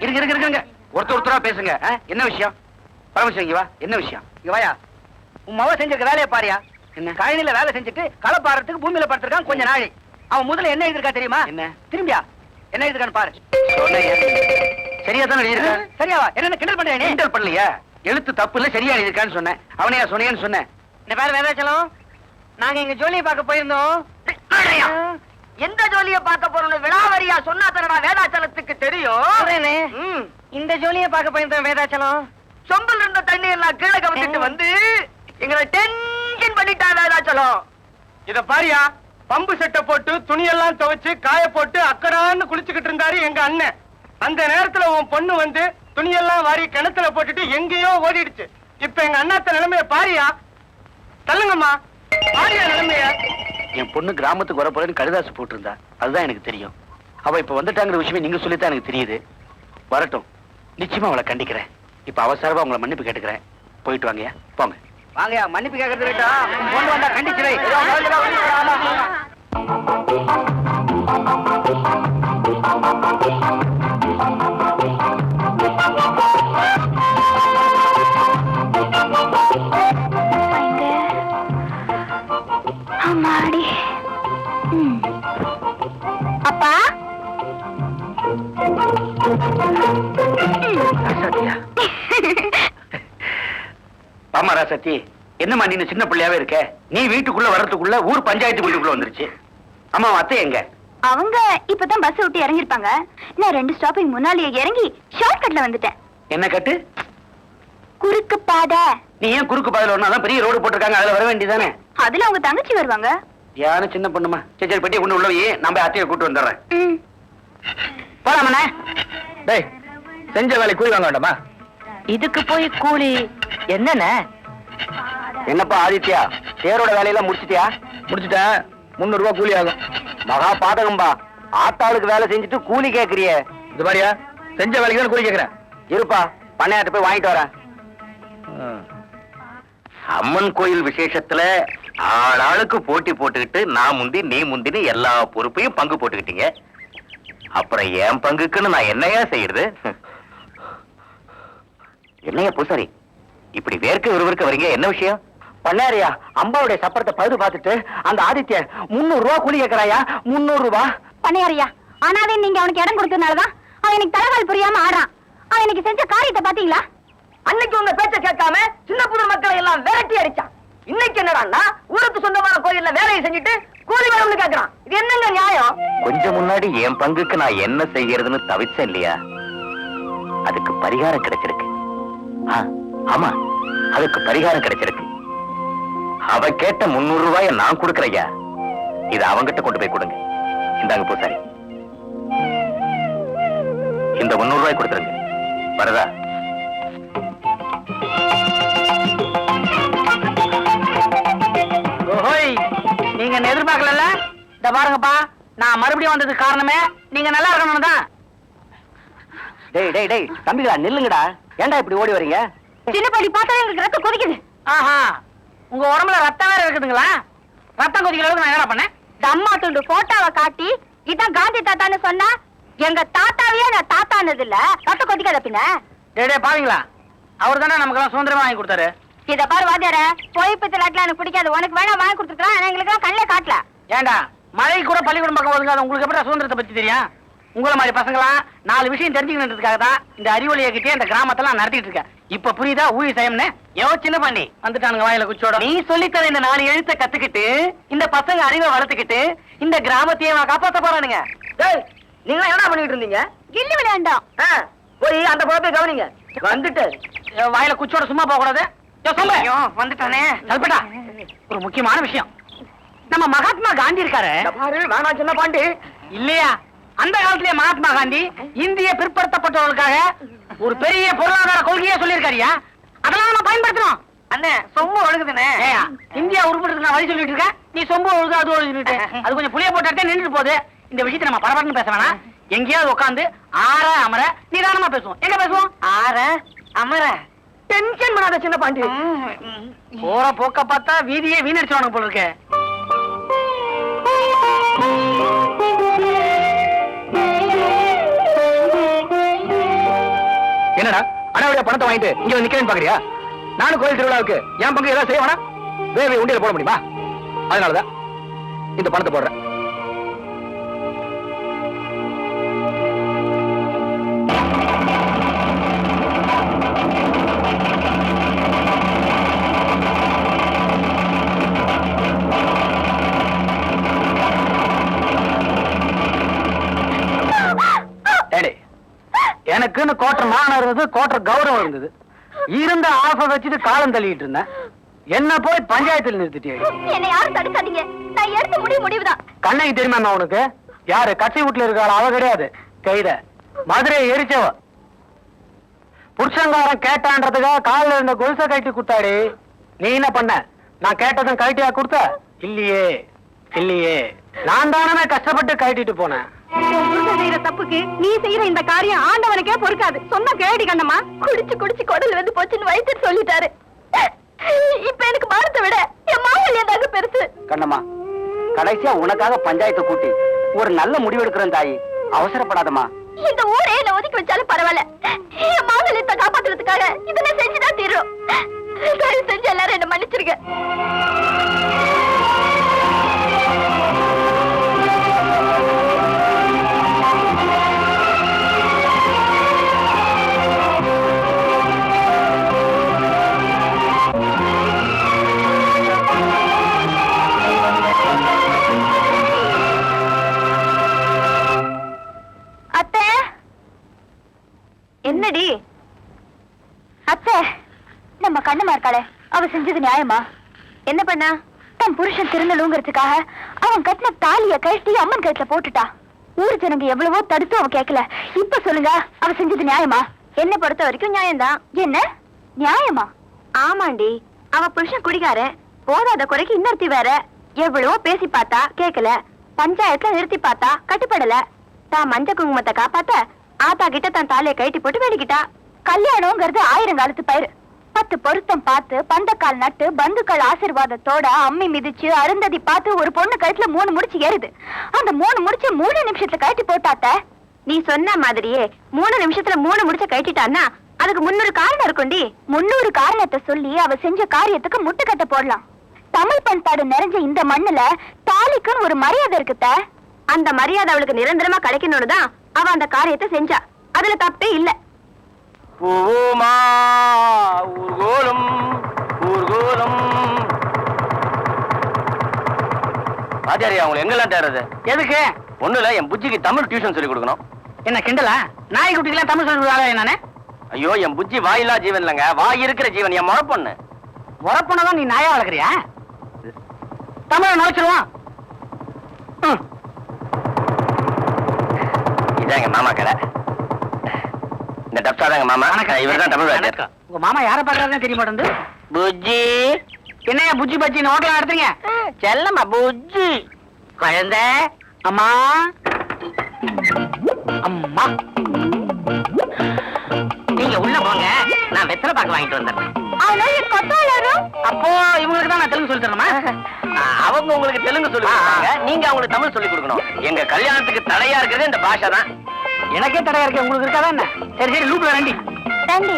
இருங்க இருங்க இருங்க ஒருத்தர் ஒருத்தரா பேசுங்க? என்ன விஷயம் பரமசிவம் இங்க வா என்ன விஷயம் இங்க வாயா உன் மவ செஞ்சிருக்க வேலையை பாரியா என்ன? கழனில வேலை செஞ்சுட்டு களை பாடுறதுக்கு பூமியில படுத்திருக்கான் கொஞ்ச நாளை அவன் முதல்ல என்ன எழுதிருக்கா தெரியுமா என்ன? திரும்பியா என்ன எழுதிருக்கான்னு பாரு? சரியா தானே எழுதியிருக்க சரியாவா? என்ன கிண்டல் பண்றேன் நீ? கிண்டல் பண்ணலையா? எழுத்து தப்பு இல்ல சரியா எழுதிருக்கான்னு சொன்னேன். அவனையா சொன்னேன்னு சொன்னேன். இந்த பேர் வேதாச்சலம் நாங்க இங்க ஜோலியை பார்க்க போயிருந்தோம். எந்த ஜோலியை பார்க்க போறோம்னு விழாவரியா சொன்னா தரடா வேதாச்சலத்துக்கு தெரியும். இந்த ஜோலியை பார்க்க போயிருந்தோம் வேதாச்சலம். சொம்புல இருந்த தண்ணி எல்லாம் கீழே கவிச்சிட்டு வந்து எங்களை டென்ஷன் பண்ணிட்டா வேதாச்சலம். இத பாரியா பம்பு செட்டை போட்டு துணியெல்லாம் துவைச்சு காய போட்டு அக்கடான்னு குளிச்சுக்கிட்டு இருந்தாரு எங்க அண்ணன். அந்த நேரத்துல உன் பொண்ணு வந்து துணியெல்லாம் வாரி கிணத்துல போட்டுட்டு எங்கேயோ ஓடிடுச்சு இப்ப எங்க அண்ணாத்த நிலைமைய பாரியா தள்ளுங்கம்மா பாரியா நிலைமைய என் பொண்ணு கிராமத்துக்கு வர போறேன்னு கடிதாசு போட்டிருந்தா அதுதான் எனக்கு தெரியும் அவ இப்ப வந்துட்டாங்கிற விஷயமே நீங்க சொல்லித்தான் எனக்கு தெரியுது வரட்டும் நிச்சயமா அவளை கண்டிக்கிறேன் இப்ப அவசரமா உங்களை மன்னிப்பு கேட்டுக்கிறேன் போயிட்டு வாங்கயா போங்க வாங்கயா மன்னிப்பு கேட்கறது வந்தா கண்டிச்சிரை ஆமா ராசாத்தி என்னம்மா நீ சின்ன பிள்ளையாவே இருக்க? நீ வீட்டுக்குள்ள வர்றதுக்குள்ள ஊர் பஞ்சாயத்து வீட்டுக்குள்ள வந்துருச்சு. அம்மா உன் அத்தை எங்க? அவங்க இப்பதான் பஸ் விட்டு இறங்கிருப்பாங்க நான் ரெண்டு ஸ்டாப்பிங் முன்னாலேயே இறங்கி ஷார்ட்கட்ல வந்துட்டேன். என்ன கட்டு? குறுக்கு பாதை. நீ ஏன் குறுக்கு பாதையில அதான் பெரிய ரோடு போட்டிருக்காங்க. அதுல வர வேண்டியதானே அதுல அவங்க தங்கச்சி வருவாங்க. யாரும் சின்ன பொண்ணுமா? சரி சரி பெட்டியை கொண்டு உள்ள போய் நம்ம அத்தையை கூட்டு வந்துடுறேன். போலாமண்ணே டேய் செஞ்ச வேலை கூலி வாங்க வேண்டாமா? இதுக்கு போய் கூலி என்னண்ணே? என்னப்பா ஆதித்யா? தேரோட வேலையெல்லாம் முடிச்சிட்டியா? முடிச்சிட்டேன். முந்நூறு ரூபாய் கூலி ஆகும். மகா பாதகம்பா. ஆத்தாளுக்கு வேலை செஞ்சுட்டு கூலி கேக்குறியே. இது பாரியா செஞ்ச வேலைக்கு தான் கூலி கேக்குறேன். இருப்பா பண்ணையாட்ட போய் வாங்கிட்டு வரேன். அம்மன் கோயில் விசேஷத்துல ஆளாளுக்கு போட்டி போட்டுக்கிட்டு நான் முந்தி நீ முந்தினு எல்லா பொறுப்பையும் பங்கு போட்டுக்கிட்டீங்க. அப்புறம் என் பங்குக்குன்னு நான் என்னையா செய்யறது? என்னையா பூசாரி? இப்படி வேர்க்க விறுவிறுக்க வரீங்க என்ன விஷயம்? பண்ணாரியா அம்பாவுடைய சப்பரத்தை பழுது பார்த்துட்டு அந்த ஆதித்ய முன்னூறு ரூபா கூலி கேட்கறாயா முன்னூறு ரூபா. பண்ணையாரியா ஆனாவே நீங்க அவனுக்கு இடம் கொடுத்ததுனாலதான் அவன் எனக்கு தலைவால் புரியாம ஆடுறான். அவன் எனக்கு செஞ்ச காரியத்தை பாத்தீங்களா? அன்னைக்கு உங்க பேச்ச கேட்காம சின்ன புது மக்களை எல்லாம் விரட்டி அடிச்சான். இன்னைக்கு என்னடான்னா ஊருக்கு சொந்தமான கோயில்ல வேலையை செஞ்சுட்டு கூலி வேணும்னு கேக்குறான். இது என்னங்க நியாயம்? கொஞ்சம் முன்னாடி என் பங்குக்கு நான் என்ன செய்யறதுன்னு தவிச்சேன் இல்லையா? அதுக்கு பரிகாரம் கிடைச்சிருக்கு. ஆ, ஆமா அதுக்கு பரிகாரம் கிடைச்சிருக்கு. அவ கேட்ட முன்னூறு ரூபாய நான் கொடுக்கறையா இத அவங்கிட்ட கொண்டு போய் கொடுங்க. இந்தாங்க பூசாரி. இந்த முன்னூறு ரூபாய் கொடுத்துருங்க. வரதா? நீங்க எதிர்பார்க்கல இந்த பாருங்கப்பா நான் மறுபடியும் வந்ததுக்கு காரணமே நீங்க நல்லா இருக்கணும் தான். டேய் டேய் டேய் தம்பிகளா நில்லுங்கடா. ஏன்டா இப்படி ஓடி வரீங்க? சின்ன பள்ளி பார்த்தா எங்களுக்கு ரத்தம் கொதிக்குது. ஆஹா உங்க உடம்புல ரத்தம் வேற இருக்குதுங்களா? ரத்தம் கொதிக்கிற அளவுக்கு நான் என்ன பண்ணேன்? அம்மா துண்டு போட்டோவை காட்டி இதான் காந்தி தாத்தான்னு சொன்னா எங்க தாத்தாவையே நான் தாத்தானது இல்ல. ரத்தம் கொதிக்காத பின்ன. டேய் பாவீங்களா? அவர் தானே நமக்கெல்லாம் சுதந்திரமா வாங்கி கொடுத்தாரு. இத பாரு வாத்தியார போய் பித்து நாட்டுல எனக்கு பிடிக்காது. உனக்கு வேணா வாங்கி கொடுத்துருக்கான் ஆனா எங்களுக்கு எல்லாம் கண்ணிலே காட்டல. ஏன்டா மழை கூட பள்ளிக்கூடம் பக்கம் ஒதுங்காது உங்களுக்கு எப்படி சுதந்திரத்தை பத்தி தெரியும்? உங்கள மாதிரி பசங்களாம் நாலு விஷயம் தெரிஞ்சுக்கணுன்றதுக்காக தான் இந்த அறிவொளியை கிட்டே இந்த கிராமத்தெல்லாம் நடத்திட்டு இருக்கேன். இப்ப புரியுதா? ஊழி செய்யம்னு யோ சின்ன பண்ணி வந்துட்டானுங்க வாயில குச்சோட நீ சொல்லித்தர இந்த நாலு எழுத்த கத்துக்கிட்டு இந்த பசங்க அறிவை வளர்த்துக்கிட்டு இந்த கிராமத்தையே காப்பாத்த போறானுங்க. டேய் நீங்க என்ன பண்ணிட்டு இருந்தீங்க? கில்லி விளையாண்டோம் போய் அந்த குழப்பை கவனிங்க. வந்துட்டு. வாயில குச்சோட சும்மா போக கூடாது வந்துட்டானே. சொல்பட்டா ஒரு முக்கியமான விஷயம். நம்ம மகாத்மா காந்தி இருக்காரு. வேணா சின்ன பாண்டி. இல்லையா? அந்த காலத்திலே மகாத்மா காந்தி இந்திய பிற்படுத்தப்பட்டவர்களுக்காக ஒரு பெரிய பொருளாதார கொள்கையே சொல்லியிருக்காருயா அதெல்லாம் நம்ம பயன்படுத்தணும் அண்ணே சொம்பு ஒழுகுதுனே இந்தியா உருப்படுறதுக்கு நான் வழி சொல்லிட்டு இருக்கேன். நீ சொம்பு ஒழுகு அது ஒழுகுட்டு அது கொஞ்சம் புளிய போட்டு நின்றுட்டு போகுது. இந்த விஷயத்தை நம்ம பரபரன்னு பேச வேணாம். எங்கேயாவது உட்காந்து ஆற அமர நிதானமா பேசுவோம். எங்க பேசுவோம்? ஆற அமர. டென்ஷன் பண்ணாத சின்ன பாண்டி. போற போக்க பார்த்தா வீதியே வீணடிச்சுவானுங்க போல இருக்கே. என்னடா? அனாவடியா பணத்தை வாங்கிட்டு இங்க வந்து நிக்கிறேன்னு பாக்குறியா? நானும் கோயில் திருவிழாவுக்கு என் பங்கு ஏதாவது செய்ய வேணாம் வேறு உண்டியல போட முடியுமா? அதனாலதான் இந்த பணத்தை போடுறேன். கோட்டர் மானம் இருந்தது கோட்டர் கௌரவம் இருந்தது. இருந்த ஆசை வச்சுட்டு காலம் தள்ளிட்டு இருந்தேன். என்ன போய் பஞ்சாயத்துல நிறுத்திட்டே என்னை யாரும் தடுக்காதீங்க. நான் எடுத்த முடிவு முடிவுதான். கண்ணகி தெரியுமா உனக்கு? யாரு? கட்சி வீட்டுல இருக்காள் அவ கிடையாது. கைத. மதுரையை எரிச்சவ. புருஷங்காரன் கேட்டான்றதுக்காக காலில் இருந்த கொலுசை கட்டி குத்தாடி நீ என்ன பண்ண? நான் கேட்டதும் கழட்டியா கொடுத்த? இல்லையே. இல்லையே. நான் தானே கஷ்டப்பட்டு கழட்டிட்டு போனேன். செய்யற தப்புக்கு நீ செய்யற இந்த காரியம் ஆண்டவனுக்கே பொறுக்காது. சொன்ன கேடி கண்ணம்மா குடிச்சு குடிச்சு குடல் வந்து போச்சுன்னு வைத்தியர் சொல்லிட்டாரு. இப்ப எனக்கு பாரத்தை விட என் மாவல் ஏதாவது பெருசு? கண்ணம்மா கடைசியா உனக்காக பஞ்சாயத்தை கூட்டி ஒரு நல்ல முடிவு எடுக்கிறேன் தாயி. அவசரப்படாதம்மா. இந்த ஊரே என்ன ஒதுக்கி வச்சாலும் பரவாயில்ல. என் மாங்கல்யத்தை காப்பாத்துறதுக்காக இதை நான் செஞ்சுதான் தீரும். தயவு செஞ்சு எல்லாரும் என்ன மன்னிச்சிருங்க. இருக்காளே அவ செஞ்சது நியாயமா? என்ன பண்ணா? தன் புருஷன் திருநலுங்கிறதுக்காக அவன் கட்டின தாலிய கழட்டி அம்மன் கழுத்துல போட்டுட்டா. ஊர் ஜனங்க எவ்வளவோ தடுத்து அவ கேட்கல இப்ப சொல்லுங்க அவ செஞ்சது நியாயமா? என்ன பொறுத்த வரைக்கும் நியாயம்தான். என்ன? நியாயமா? ஆமாண்டி அவ புருஷன் குடிகாரன். போதாத குறைக்கு இன்னொருத்தி வேற. எவ்வளவோ பேசி பார்த்தா கேட்கல பஞ்சாயத்துல நிறுத்தி பார்த்தா கட்டுப்படல. தான் மஞ்ச குங்குமத்தை காப்பாத்த ஆத்தா கிட்ட தன் தாலியை கழட்டி போட்டு வேடிக்கிட்டா கல்யாணம்ங்கிறது ஆயிரம் காலத்து பயிர். பத்து பொருத்தம் பார்த்து பந்தக்கால் நட்டு பந்துக்கள் ஆசீர்வாதத்தோட அம்மி மிதிச்சு அருந்ததி பார்த்து ஒரு பொண்ணு கழுத்துல மூணு முடிச்சு ஏறுது. அந்த மூணு முடிச்சு மூணு நிமிஷத்துல கழட்டி போட்டாத்த? நீ சொன்ன மாதிரியே மூணு நிமிஷத்துல மூணு முடிச்ச கழட்டிட்டான்னா அதுக்கு முன்னூறு காரணம் இருக்கும்டி. முன்னூறு காரணத்தை சொல்லி அவ செஞ்ச காரியத்துக்கு முட்டுக்கட்டை போடலாம். தமிழ் பண்பாடு நிறைஞ்ச இந்த மண்ணுல தாலிக்குன்னு ஒரு மரியாதை இருக்குத்த. அந்த மரியாதை அவளுக்கு நிரந்தரமா கிடைக்கணும்னு தான் அவ அந்த காரியத்தை செஞ்சா. அதுல தப்பே இல்ல. பூமா ஊர்கோலம் ஊர்கோலம். ஆச்சாரியா அவங்க எங்கெல்லாம் தேடுறது? எதுக்கு? ஒண்ணுல என் புஜ்ஜிக்கு தமிழ் டியூஷன் சொல்லி கொடுக்கணும். என்ன கிண்டலா? நாய்க்குட்டிக்கெல்லாம் தமிழ் சொல்லி கொடுக்காத நானே ஐயோ என் புஜ்ஜி வாயில்லா ஜீவன் இல்லைங்க. வாய் இருக்கிற ஜீவன் என் முறை பொண்ணு உரப்புனதான் நீ நாயா வளர்க்குறியா? தமிழ. இதான் எங்க மாமா கடை இந்த டப்ஸா தான் எங்க மாமா. இவர் தான் தமிழ் வாத்தியார். வணக்கம். உங்க மாமா யார பாக்குறாருன்னு தெரிய மாட்டேங்குது புஜ்ஜி. என்னையா புஜ்ஜி பஜ்ஜி ஹோட்டல் நடத்துறீங்க? செல்லம்மா புஜ்ஜி. குழந்தை அம்மா. அம்மா. நீங்க உள்ள போங்க. நான் வெத்தலை பாக்கு வாங்கிட்டு வந்துடுறேன். அப்போ இவங்களுக்கு தான் நான் தெலுங்கு சொல்லி தரணுமா? அவங்க உங்களுக்கு தெலுங்கு சொல்லி கொடுப்பாங்க. நீங்க அவங்களுக்கு தமிழ் சொல்லி கொடுக்கணும். எங்க கல்யாணத்துக்கு தடையா இருக்கிறது இந்த பாஷை தான். எனக்கே தடையா இருக்கு உங்களுக்கு இருக்காதா என்ன? சரி సరే లూపులో రండి రండి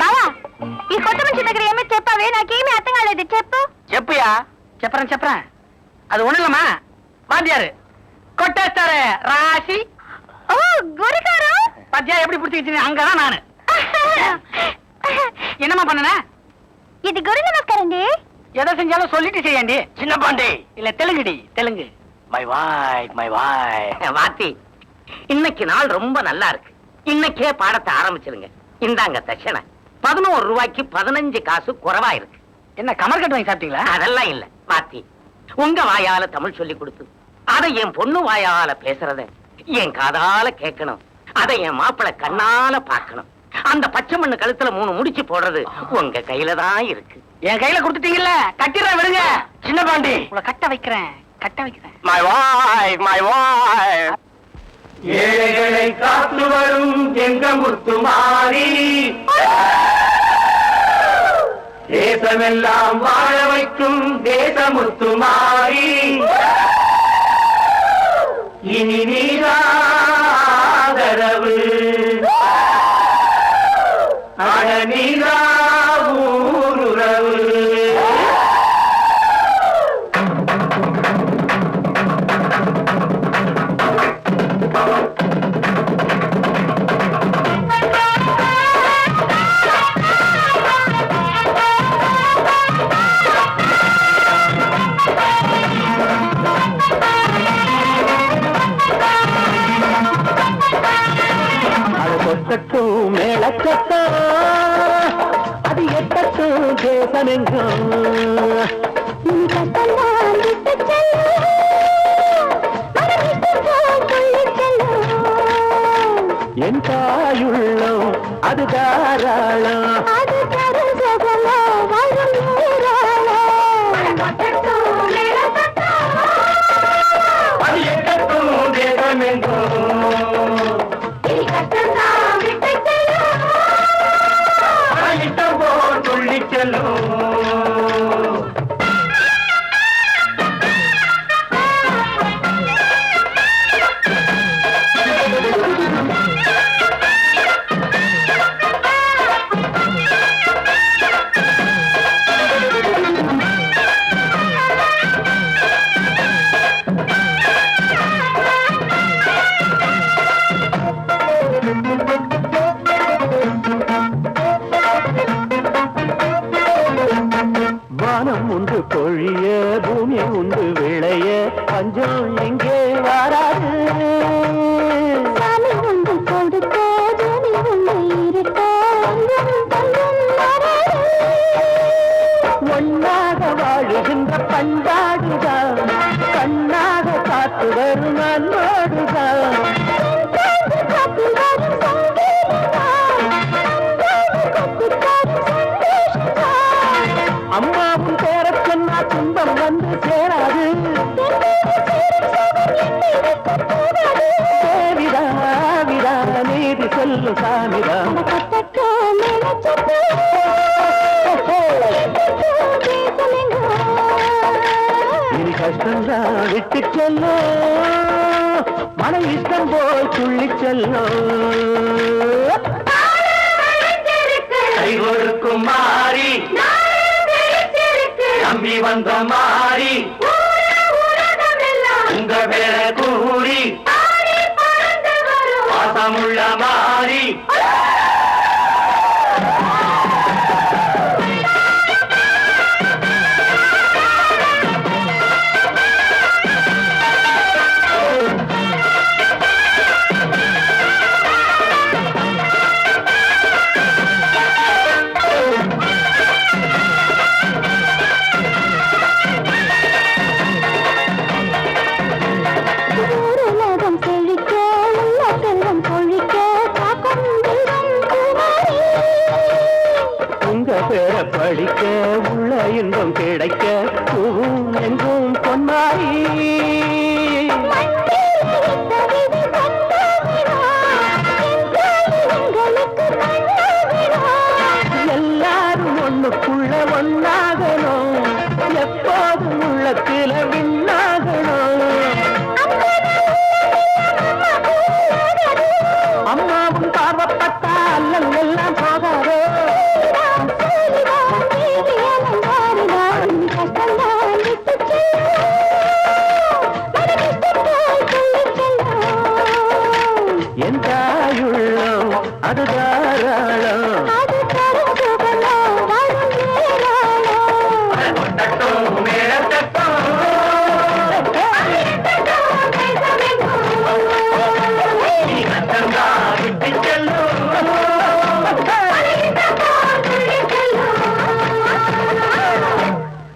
బావా ఈ కొత్త మనిషి దగ్గర ఏమీ చెప్పావే నాకేమీ అర్థం కాలేదు చెప్పు చెప్పుయా చెప్పరా చెప్పరా అది ఉండలమ్మా వాద్యారు కొట్టేస్తారు రాసి ఓ எப்படி பிடிச்சிக்கிச்சு அங்கதான் நானு. என்னம்மா பண்ணன? இது குரு நமஸ்காரண்டி. எதை செஞ்சாலும் சொல்லிட்டு செய்யாண்டி. சின்ன பாண்டி. இல்ல தெலுங்குடி தெலுங்கு. மை வாய் மை வாய். வாத்தி. இன்னைக்கு நாள் ரொம்ப நல்லா இருக்கு. இன்னைக்கே பாடத்தை ஆரம்பிச்சிருங்க. இந்தாங்க தட்சணை. பதினோரு ரூபாய்க்கு பதினஞ்சு காசு குறைவா இருக்கு. என்ன கமர் கட்டு வாங்கி சாப்பிட்டீங்களா? அதெல்லாம் இல்ல வாத்தி உங்க வாயால தமிழ் சொல்லி கொடுத்து அதை என் பொண்ணு வாயால பேசுறத என் காதால கேட்கணும். அதை என் மாப்பிளை கண்ணால பார்க்கணும். அந்த பச்சை மண்ணு கழுத்துல மூணு முடிச்சு போடுறது உங்க கையில தான் இருக்கு. என் கையில கொடுத்துட்டீங்கல்ல? கட்டிடுறேன் விடுங்க. சின்ன பாண்டி. உங்களை கட்ட வைக்கிறேன் கட்ட வைக்கிறேன். மை வாய் மை வாய் ஏழைகளை காத்து வரும் எங்க முத்துமாரி தேசமெல்லாம் வாழ வைக்கும் தேசமுத்து மாறி. இனி நீராதரவு. அட நீராவும் என் தாயுள்ளம் அது தாராளம் பூமி உண்டு விளைய பஞ்சம் எங்கே வராது? ஒன்னாக வாழுகின்ற பண்பாடுதான் கண்ணாக காத்து வரும் அன்போடுதான் அம்மாவும் சொன்னா துன்பம் வந்து சேராது. தேவிதா விதா நீதி சொல்லு சாமிதா. இனி கஷ்டம்தான் விட்டு செல்லோ மன இஷ்டம் போல் துள்ளி செல்லோ கை மாறி நம்பி வந்த மாறி உங்க பேர